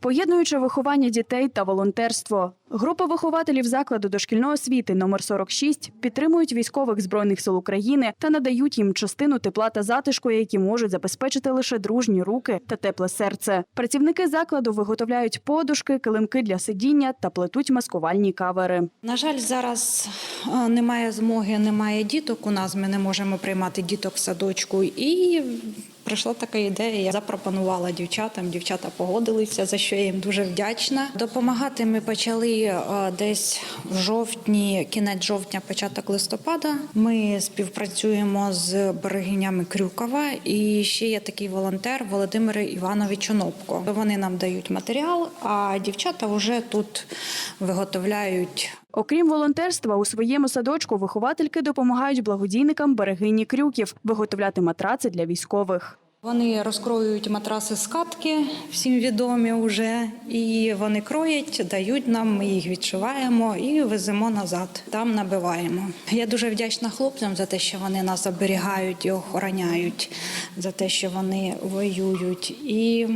Поєднуючи виховання дітей та волонтерство, група вихователів закладу дошкільної освіти номер 46 підтримують військових збройних сил України та надають їм частину тепла та затишку, які можуть забезпечити лише дружні руки та тепле серце. Працівники закладу виготовляють подушки, килимки для сидіння та плетуть маскувальні кавери. На жаль, зараз е, немає змоги, немає діток. У нас ми не можемо приймати діток в садочку. І прийшла така ідея. Я запропонувала дівчатам. Дівчата погодилися, за що я їм дуже вдячна. Допомагати ми почали е, десь в жовтні, кінець жовтня, початок листопада. Ми співпрацюємо з берегинями Крюкова. І ще є такий волонтер Володимир Іванович Онопко. Вони нам дають матеріал, а дівчата вже тут виготовляють Окрім волонтерства, у своєму садочку виховательки допомагають благодійникам берегині крюків виготовляти матраци для військових. Вони розкроюють матраси з катки, всім відомі вже, і вони кроять, дають нам, ми їх відшиваємо і веземо назад. Там набиваємо. Я дуже вдячна хлопцям за те, що вони нас оберігають і охороняють, за те, що вони воюють. І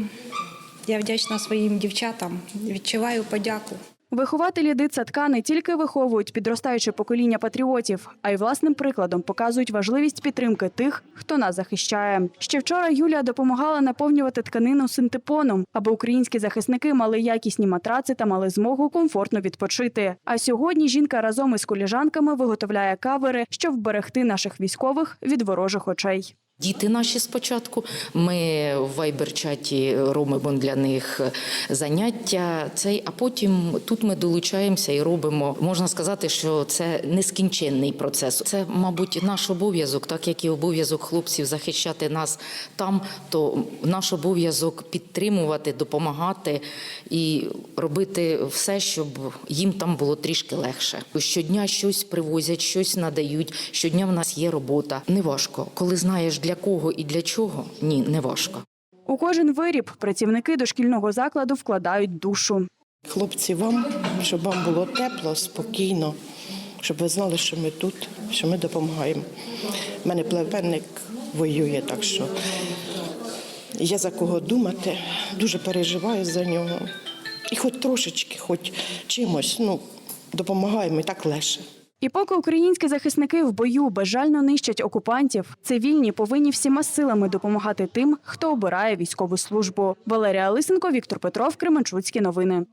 я вдячна своїм дівчатам. Відчуваю подяку. Вихователі дитсадка не тільки виховують підростаюче покоління патріотів, а й власним прикладом показують важливість підтримки тих, хто нас захищає. Ще вчора Юлія допомагала наповнювати тканину синтепоном, аби українські захисники мали якісні матраци та мали змогу комфортно відпочити. А сьогодні жінка разом із коліжанками виготовляє кавери, щоб вберегти наших військових від ворожих очей. Діти наші спочатку. Ми в вайбер-чаті робимо для них заняття. Цей, а потім тут ми долучаємося і робимо. Можна сказати, що це нескінченний процес. Це, мабуть, наш обов'язок, так як і обов'язок хлопців захищати нас там, то наш обов'язок підтримувати, допомагати і робити все, щоб їм там було трішки легше. Щодня щось привозять, щось надають. Щодня в нас є робота. Неважко, коли знаєш для кого і для чого. Ні, не важко. У кожен виріб працівники дошкільного закладу вкладають душу. Хлопці, вам, щоб вам було тепло, спокійно, щоб ви знали, що ми тут, що ми допомагаємо. У мене племенник воює, так що є за кого думати, дуже переживаю за нього. І хоч трошечки, хоч чимось, ну, допомагаємо і так легше. І поки українські захисники в бою безжально нищать окупантів, цивільні повинні всіма силами допомагати тим, хто обирає військову службу. Валерія Лисенко, Віктор Петров, Кременчуцькі новини.